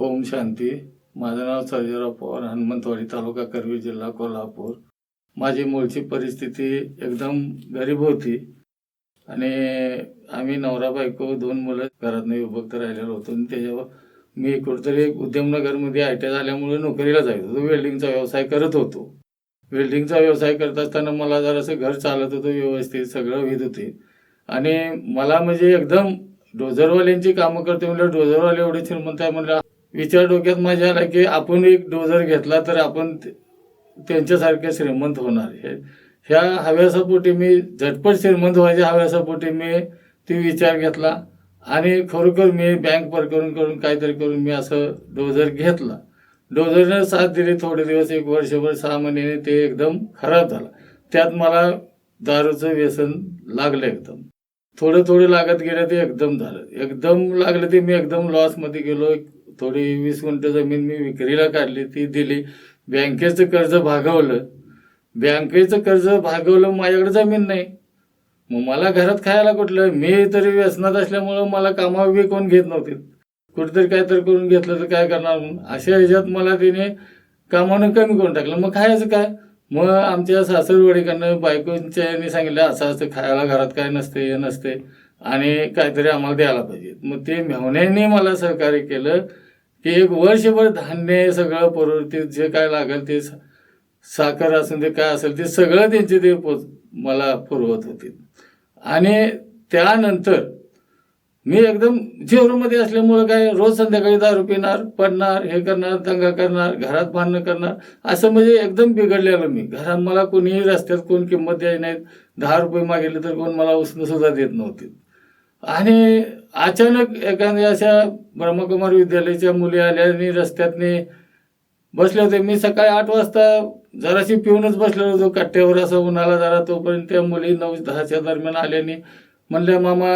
ओम शांती. माझं नाव सर्जेराव पवार हनुमंतवाडी तालुका करवी जिल्हा कोल्हापूर. माझी मूळची परिस्थिती एकदम गरीब होती आणि आम्ही नवरा बायको दोन मुलं घरातनं विभक्त राहिलेलो होतो. आणि त्याच्यावर मी कुठेतरी उद्यमनगरमध्ये आय टी आय झाल्यामुळे नोकरीला जायचो होतो. वेल्डिंगचा व्यवसाय करत होतो. वेल्डिंगचा व्यवसाय करत असताना मला जरासं घर चालत होतं व्यवस्थित सगळं होत होते. आणि मला म्हणजे एकदम डोझरवाल्यांची कामं करते म्हणलं डोझरवाले एवढे श्रीमंत आहे म्हणलं विचार डोक्यात माझ्या आला की आपण एक डोजर घेतला तर आपण त्यांच्यासारखे श्रीमंत होणार. हे ह्या हव्यासापोटी मी झटपट श्रीमंत व्हायच्या हव्यासापोटी मी ती विचार घेतला. आणि खरोखर मी बँक पर करून करून काहीतरी करून मी असं डोजर घेतला. डोजरनं साथ दिली थोडे दिवस एक वर्षभर सहा महिन्याने ते एकदम खराब झाला. त्यात मला दारूचं व्यसन लागलं एकदम. थोडं थोडं लागत गेलं ते एकदम झालं. एकदम लागलं ते मी एकदम लॉसमध्ये गेलो. थोडी वीस गुंठ जमीन मी विक्रीला काढली ती दिली. बँकेचं कर्ज भागवलं. बँकेचं कर्ज भागवलं माझ्याकडे जमीन नाही. मग मला घरात खायला कुठलं? मी तरी व्यसनात असल्यामुळं मला कामावर कोण घेत नव्हते. कुठेतरी काहीतरी करून घेतलं तर काय करणार म्हणून. अशा ह्याच्यात मला तिने कामानं कमी करून टाकलं. मग खायचं काय? मग आमच्या सासरवाडीकडनं बायकोच्या यांनी सांगितलं असं असं खायला घरात काय नसते हे नसते आणि काहीतरी आम्हाला द्यायला पाहिजे. मग ते मेहण्याने मला सहकार्य केलं. की एक वर्षभर धान्य सगळं पुरवते जे काय लागेल ते सा- साखर असेल ते काय असेल ते सगळं त्यांचे ते पोच मला पुरवत होते. आणि त्यानंतर मी एकदम जेवरूमध्ये असल्यामुळं काय रोज संध्याकाळी दारू पिणार पडणार हे करणार दंगा करणार घरात भांडणं करणार असं म्हणजे एकदम बिघडलेलं मी. घरात मला कोणीही रस्त्यात कोण किंमत द्यायची नाहीत दहा रुपये मागितले तर कोण मला उसणं सुद्धा देत नव्हते. आणि अचानक एखाद्या अशा ब्रह्मकुमार विद्यालयाच्या मुली आल्या आणि रस्त्यातनी बसले होते. मी सकाळी आठ वाजता जराशी पिऊनच बसलेलो होतो. कट्ट्यावर असं उन्हाला जरा तोपर्यंत त्या मुली नऊ दहाच्या दरम्यान आल्याने म्हणल्या मामा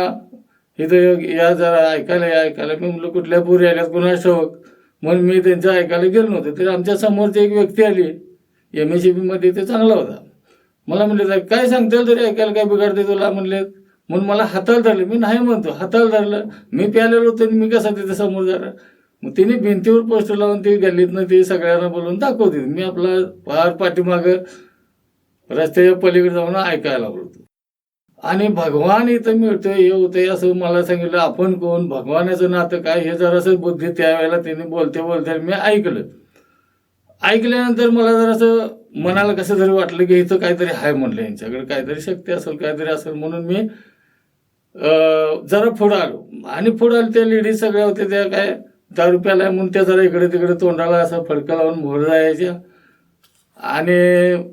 इथं या जरा ऐकायला या ऐकायला. मी म्हणलं कुठल्या पुरी आल्यात? कुणा शोक म्हणून मी त्यांच्या ऐकायला गेलो नव्हतो. तर आमच्या समोरची एक व्यक्ती आली. एम एस सी बीमध्ये ते चांगला होता. मला म्हणले काय सांगता येईल तरी ऐकायला काय बिघडते तुला? म्हणले म्हणून मला हाताला धरलं. मी नाही म्हणतो हाताला धरलं. मी प्यालेलो होतो आणि मी कसा तिथे समोर झाला. मग तिने भिंतीवर पोस्टर लावून ते गल्लीतनं ते सगळ्यांना बोलवून दाखवते मी आपला फार पाठीमागं रस्त्याच्या पलीकडे जाऊन ऐकायला लागलो होतो. आणि भगवान इथं मिळतो हे होतंय असं मला सांगितलं. आपण कोण? भगवानाचं नातं काय? हे जरासं बुद्धी त्यावेळेला तिने बोलते बोलते मी ऐकलं. ऐकल्यानंतर मला जरासं मनाला कसं तरी वाटलं की इथं काहीतरी आहे म्हटलं यांच्याकडे. काहीतरी शक्ती असेल काहीतरी असेल म्हणून मी जरा पुढं आलो. आणि पुढं आलो त्या लेडीज सगळ्या होत्या त्या काय दारू प्याला म्हणून त्या जरा इकडे तिकडे तोंडाला असा फडकं लावून मोहर जायच्या. आणि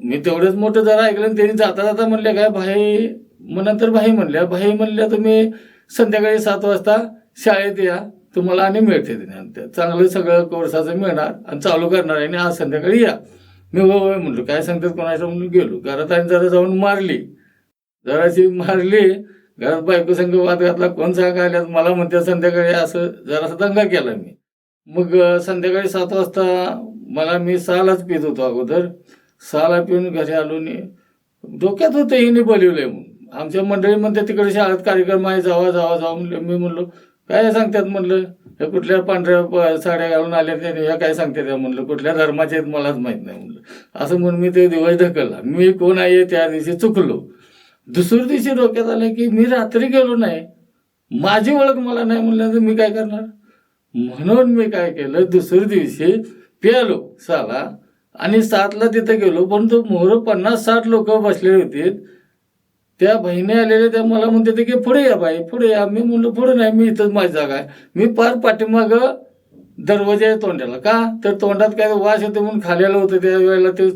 मी तेवढंच मोठं जरा ऐकलं आणि त्यांनी जाता जाता म्हणल्या काय भाई? मग नंतर भाई म्हणल्या भाई म्हणल्या तुम्ही संध्याकाळी सात वाजता शाळेत या. तुम्हाला आणि मिळते ते चांगलं सगळं कोर्साचं मिळणार आणि चालू करणार आणि आज संध्याकाळी या. मी हो होय म्हणलो काय सांगतात कोणाच्या? म्हणून गेलो. घरात आणि जरा जाऊन मारली. जराशी मारली. घरात बायको संघ वाद घातला कोण सांगा मला म्हणते संध्याकाळी असं जरासा दंगा केला मी. मग संध्याकाळी सात वाजता मला मी सहालाच पित होतो अगोदर. सहाला पिऊन घरी आलो डोक्यात होतं हिने बोलवलंय म्हणून. आमच्या मंडळीमध्ये तिकडे शाळेत कार्यक्रम आहे जावा जावा जावा. म्हणलं मी म्हणलो काय सांगतात? म्हणलं हे कुठल्या पांढऱ्या प- साड्या घालून आल्या त्याने ह्या काय सांगतात त्या म्हणलं कुठल्या धर्माच्या आहेत? मलाच माहीत नाही म्हणलं. असं म्हणून मी ते दिवस ढकलला. मी कोण आहे त्या दिवशी चुकलो. दुसऱ्या दिवशी डोक्यात आलं की मी रात्री गेलो नाही. माझी ओळख मला नाही म्हणल्या तर मी काय करणार? म्हणून मी काय केलं? दुसऱ्या दिवशी प्यालो साला. आणि सातला तिथे गेलो पण तो मोहर पन्नास साठ लोक बसले होते. त्या बहिणी आलेल्या त्या मला म्हणते ते की पुढे या बाई पुढे या. मी म्हणलं पुढे नाही मी इथंच माझी जागा आहे. मी पार पाठीमाग दरवाजा आहे तोंडाला. का? तर तोंडात काय वास येतो म्हणून खाल्याला होतं त्या वेळेला ते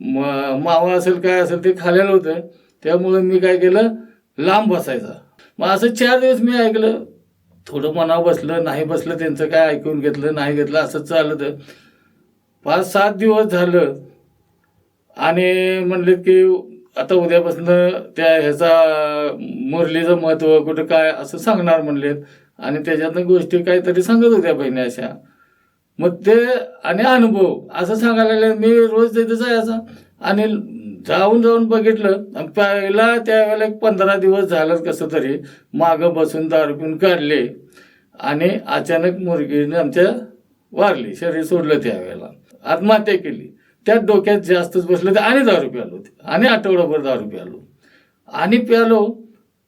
मावा असेल काय असेल ते खाल्याला होतं. त्यामुळे मी काय केलं? लांब बसायचा. मग असं चार दिवस मी ऐकलं. थोडं मनावर बसलं नाही बसलं त्यांचं काय ऐकून घेतलं नाही घेतलं असं चाललं पाच सात दिवस झालं. आणि म्हणलेत की आता उद्यापासून त्या ह्याचा मुरलीचं महत्त्व कुठं काय असं सांगणार म्हणलेत. आणि त्याच्यातनं गोष्टी काहीतरी सांगत होत्या बहिणी अशा. मग ते आणि अनुभव असं सांगायला लागले मी रोज तिथे जायचा. आणि जाऊन जाऊन बघितलं. आणि पहिला त्यावेळेला एक पंधरा दिवस झालं कसं तरी मागं बसून दारू पिऊन काढले. आणि अचानक मुलगीने आमच्या वारली शरीर सोडलं त्यावेळेला आत्महत्या केली. त्यात डोक्यात जास्तच बसलं ते आणि दारू प्यालो आणि आठवडाभर दारू प्यालो. आणि प्यालो.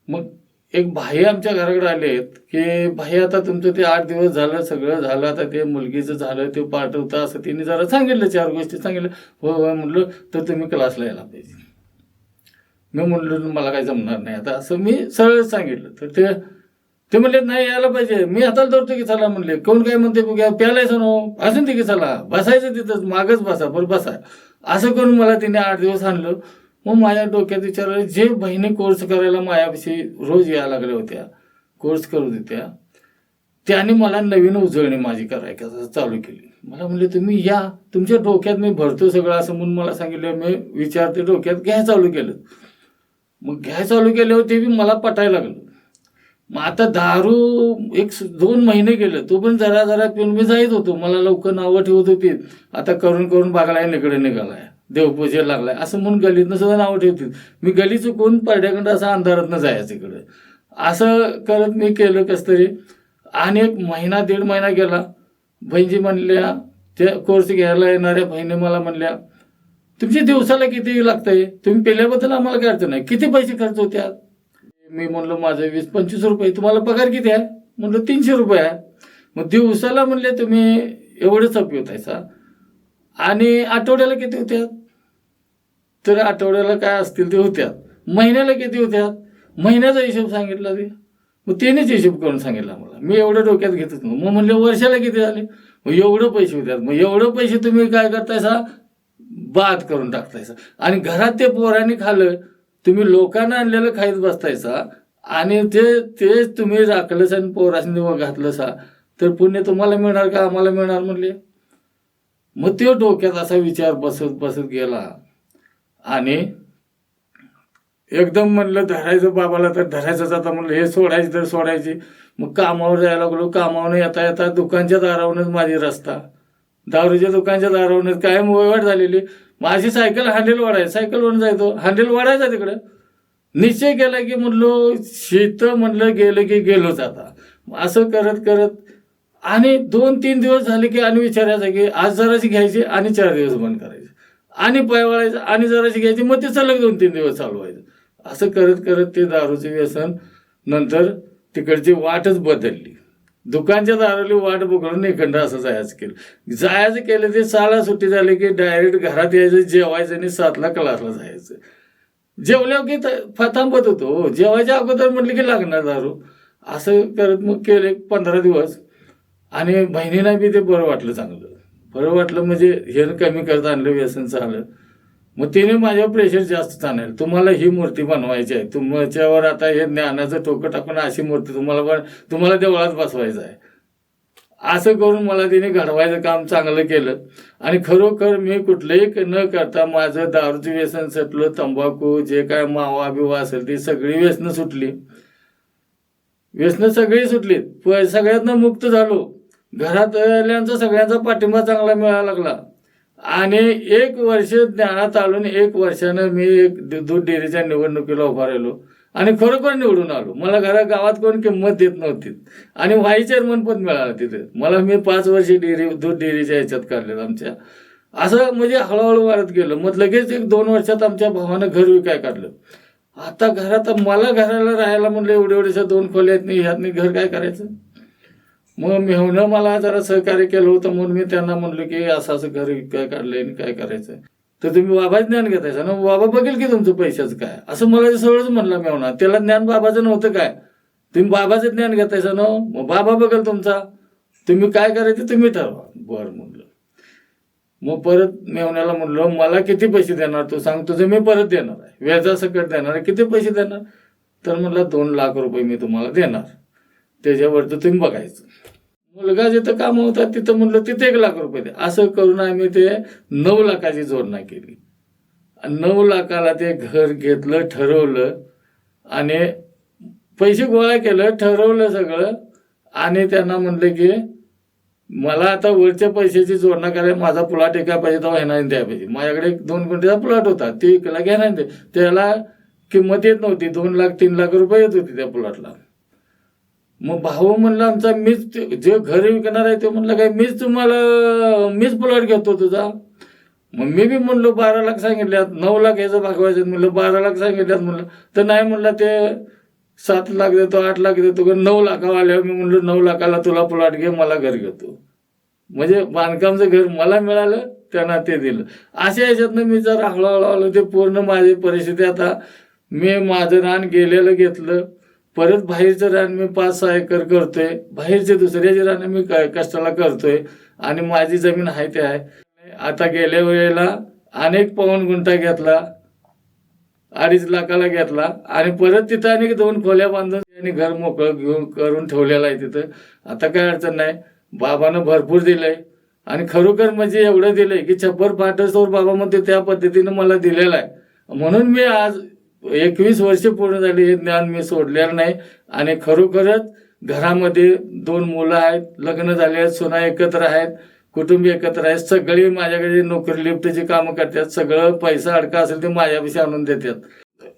मग एक भाई आमच्या घराकडे आलेत की भाई आता तुमचं ते आठ दिवस झालं सगळं झालं आता ते मुलगीचं झालं ते पाठवतं असं तिने जरा सांगितलं चार गोष्टी सांगितलं हो हो म्हणलं तर तुम्ही क्लासला यायला पाहिजे मी म्हटलं मला काही जमणार नाही आता. असं मी सरळ सांगितलं. तर ते ते म्हणले नाही यायला पाहिजे. मी हाताला धरतो की चला म्हणले. कोण काय म्हणते प्यालायचं नो हो? असून ते की चला. बसायचं तिथंच मागच बसा बरं बसा. असं करून मला तिने आठ दिवस आणलं. मग माझ्या डोक्यात विचारलं जे बहिणी कोर्स करायला मायापाशी रोज यायला लागल्या होत्या कोर्स करू देत्या त्याने मला नवीन उजळणी माझी करायला चालू केली. मला म्हणले तुम्ही या तुमच्या डोक्यात मी भरतो सगळं असं म्हणून मला सांगितलं मी विचारते डोक्यात घ्याय चालू केलं. मग घ्याय चालू केल्यावर ते बी मला पटायला लागलं. मग आता दारू एक स- दोन महिने गेले तो पण जरा जरा पिऊन मी जायत होतो मला लवकर नावं ठेवत होती. आता करून करून बागलाय निकडे निघालाय. देवपूजेला लागलाय. असं म्हणून गलीतनं सुद्धा नाव ठेवतील. मी गली चुकून पडद्याकडं असं अंधारातनं जायचं इकडे. असं करत मी केलं कसं तरी. आणि एक महिना दीड महिना गेला. बहिणी म्हणल्या त्या कोर्स घ्यायला येणाऱ्या बहिणी मला म्हणल्या तुमची दिवसाला किती लागतंय? तुम्ही पेल्याबद्दल आम्हाला काय अडचण नाही. किती पैसे खर्च होत्या? मी म्हणलं माझं वीस पंचवीस रुपये. तुम्हाला पगार किती आहे? म्हणलं तीनशे रुपये आहे. मग दिवसाला म्हणले तुम्ही एवढंच पिवतायचा आणि आठवड्याला किती होत्यात तर आठवड्याला काय असतील ते होत्यात महिन्याला किती होत्यात महिन्याचा हिशोब सांगितला ते. मग त्यानेच हिशोब करून सांगितला मला मी एवढं डोक्यात घेतच नव्हतं. मग म्हणलं वर्षाला किती झाले? मग एवढं पैसे होत्यात. मग एवढं पैसे तुम्ही काय करतायसा बाद करून टाकतायसा आणि घरात ते पोरांनी खाल्लं. तुम्ही लोकांना आणलेलं खाईत बसतायसा आणि ते तेच तुम्ही राखलंस आणि पोरासनी घातलं सा. तर पुण्य तुम्हाला मिळणार का? आम्हाला मिळणार म्हणले. मग ते डोक्यात असा विचार बसत बसत गेला. आणि एकदम म्हणलं धरायचं बाबाला तर धरायचंच. आता म्हणलं हे सोडायचं तर सोडायची. मग कामावर जायला लागलो. कामावर येता येता दुकानच्या दारावरूनच माझी रस्ता. दारूच्या दुकानच्या दारावरूनच कायम वयवाट झालेली. माझी सायकल हँडल वाढायची सायकलवरून जायचो. हँडल वाढायचा तिकडं. निश्चय केला की म्हणलो शेतं म्हणलं गेलं की गेलोच आता. असं करत करत आणि दोन तीन दिवस झाले की आणि विचारायचं की आज जराशी घ्यायची आणि चार दिवस बंद करायचं. आणि पाय आणि जराशी घ्यायची मग ते सलग दोन तीन दिवस चालू व्हायचं. असं करत करत ते दारूचे व्यसन नंतर तिकडची वाटच बदलली. दुकानच्या दाराली वाट बघून निखंड असं जायचं केलं. जायचं केलं ते साला सुट्टी झाली की डायरेक्ट घरात यायचं जेवायचं आणि सातला क्लासला जायचं. जेवल्यावर की थांबत होतो. हो. जेवायच्या अगोदर म्हटलं की लागणार दारू. असं करत मग केले पंधरा दिवस. आणि बहिणीला बी ते बरं वाटलं चांगलं. बरं वाटलं म्हणजे हे कमी करता आणलं व्यसन आलं मग तिने माझ्या प्रेशर जास्त आणलं तुम्हाला ही मूर्ती बनवायची आहे. तुमच्यावर आता हे ज्ञानाचं टोकं टाकून अशी मूर्ती तुम्हाला बन तुम्हाला देवळात बसवायचं आहे. असं करून मला तिने घडवायचं काम चांगलं केलं. आणि खरोखर मी कुठलंही न करता माझं दारूचं व्यसन सुटलं तंबाखू जे काय मावा बिवा असेल ती सगळी व्यसनं सुटली. व्यसनं सगळी सुटली प- सगळ्यातनं मुक्त झालो. घरातल्यांचा सगळ्यांचा पाठिंबा चांगला मिळायला लागला. आणि एक वर्ष ज्ञानात आलून एक वर्षानं मी एक दूध डेअरीच्या निवडणुकीला उभा राहिलो आणि खरोखर निवडून आलो. मला घरा गावात कोण किंमत देत नव्हती आणि व्हाईस चेअरमन पण मिळालं तिथे. मला मी पाच वर्ष डेअरी दूध डेअरीच्या ह्याच्यात काढलेलं आमच्या. असं म्हणजे हळूहळू वाढत गेलं. मग लगेच एक दोन वर्षात आमच्या भावानं घर विकाय काढलं. आता घरात मला घराला राहायला म्हणलं एवढे एवढेशा दोन खोल्यात नाही ह्यातनी घर काय करायचं? मग मेहनं हो, मला जरा सहकार्य केलं होतं म्हणून मी त्यांना म्हणलो की असं असं घर काय काढलंय आणि काय करायचं तर तुम्ही बाबाच ज्ञान घेतायचा ना? बाबा बघेल की तुमचं पैशाचं काय? असं मला ते सगळंच म्हणलं मेवना त्याला ज्ञान बाबाचं नव्हतं काय? तुम्ही बाबाचं ज्ञान घेतायचा ना? मग बाबा बघेल तुमचा. तुम्ही काय करायचं तुम्ही ठरवा. बरं म्हणलं. मग परत मेवण्याला म्हणलं मला किती पैसे देणार तू? सांग तुझं मी परत देणार आहे. व्याजासकट देणार आहे. किती पैसे देणार? तर म्हणलं दोन लाख रुपये मी तुम्हाला देणार. त्याच्यावरती तुम्ही बघायचं. मुलगा जिथं काम होता तिथं म्हणलं तिथे एक लाख रुपये दे. असं करून आम्ही ते नऊ लाखाची जोडणा केली. आणि नऊ लाखाला ते घर घेतलं ठरवलं आणि पैसे गोळा केलं ठरवलं सगळं आणि त्यांना म्हणलं की मला आता वरच्या पैशाची जोडणा करायला माझा प्लॉट एका पाहिजे तो ह्याना द्या पाहिजे माझ्याकडे एक दोन कोटीचा प्लॉट होता ते इकला घेणार नाही. त्याला किंमत येत नव्हती. दोन लाख तीन लाख रुपये येत होती त्या प्लॉटला मग भाऊ म्हणलं आमचा मीच ते- जे घर विकणार आहे ते म्हणलं काय मीच तुम्हाला मीच प्लॉट घेतो तुझा? मग मी बी म्हणलो बारा लाख सांगितल्यात नऊ लाख याचं भागवायचं म्हणलं बारा लाख सांगितल्यात म्हणलं. तर नाही म्हणलं ते सात लाख देतो आठ लाख देतो का नऊ लाखावर आल्यावर मी म्हणलो नऊ लाखाला तुला प्लॉट घे मला घर घेतो. म्हणजे बांधकामचं घर मला मिळालं त्यांना ते दिलं. अशा याच्यातनं मी जर हळूहळू आलो ते पूर्ण माझी परिस्थिती. आता मी माझं रान गेलेलं घेतलं. परत बाहेरचं रान मी पाच सहा एकर करतोय. बाहेरचे दुसऱ्याचे रान मी क- कष्टाला करतोय आणि माझी जमीन आहे ते आहे. आता गेल्या वेळेला अनेक पाऊन गुंठा घेतला अडीच लाखाला घेतला आणि परत तिथं आणि दोन खोल्या बांधून त्यांनी घर मोकळं घेऊन करून ठेवलेलं आहे तिथं. आता काय अडचण नाही. बाबानं भरपूर दिलंय आणि खरोखर म्हणजे एवढं दिलंय की छप्पर फाटसवर बाबा म्हणते त्या पद्धतीनं मला दिलेलं आहे. म्हणून मी आज एकवीस वर्ष पूर्ण झाली हे ज्ञान मी सोडलेलं नाही. आणि खरोखरच घरामध्ये दोन मुलं आहेत लग्न झाले आहेत सुना एकत्र आहेत कुटुंबी एकत्र आहेत सगळी माझ्याकडे नोकरी लिफ्टची कामं करतात सगळं पैसा अडका असेल ते माझ्यापेक्षा आणून देतात.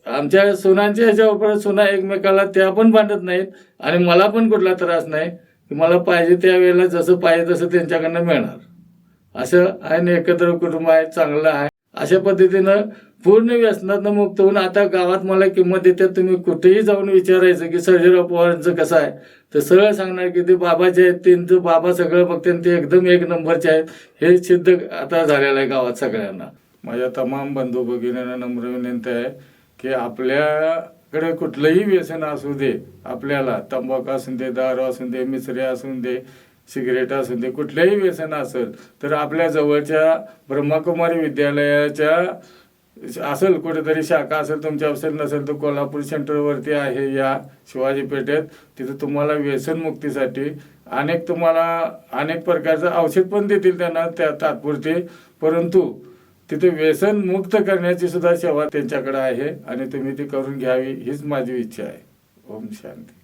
आमच्या सुनांच्या ह्याच्यावर सुना एकमेकाला त्या पण भांडत नाहीत आणि मला पण कुठला त्रास नाही. की मला पाहिजे त्यावेळेला जसं पाहिजे तसं त्यांच्याकडनं मिळणार. असं आहे ना एकत्र कुटुंब आहे चांगलं आहे. अशा पद्धतीनं पूर्ण व्यसनातनं मुक्त होऊन आता गावात मला किंमत देतात तुम्ही कुठेही जाऊन विचारायचं की सर्जेराव पवारांचं कसं आहे? तर सरळ सांगणार की ते बाबाचे आहेत त्यांचं बाबा सगळं बघते आणि ते एकदम एक नंबरचे आहेत. हे सिद्ध आता झालेलं आहे गावात सगळ्यांना. माझ्या तमाम बंधू भगिनींना नम्र विनंती आहे की आपल्याकडे कुठलंही व्यसन असू दे आपल्याला तंबाखू असून दे दारू असून दे मिसरे असून दे सिगरेट असून ते कुठलंही व्यसन असेल तर आपल्या जवळच्या ब्रह्मकुमारी विद्यालयाच्या असेल कुठेतरी शाखा असेल तुमच्या असेल नसेल तर कोल्हापूर सेंटरवरती आहे या शिवाजी पेठेत. तिथं तुम्हाला व्यसनमुक्तीसाठी अनेक तुम्हाला अनेक प्रकारचं औषध पण देतील त्यांना त्या तात्पुरते. परंतु तिथे व्यसन मुक्त करण्याची सुद्धा सेवा त्यांच्याकडे आहे आणि तुम्ही ती करून घ्यावी हीच माझी इच्छा आहे. ओम शांती.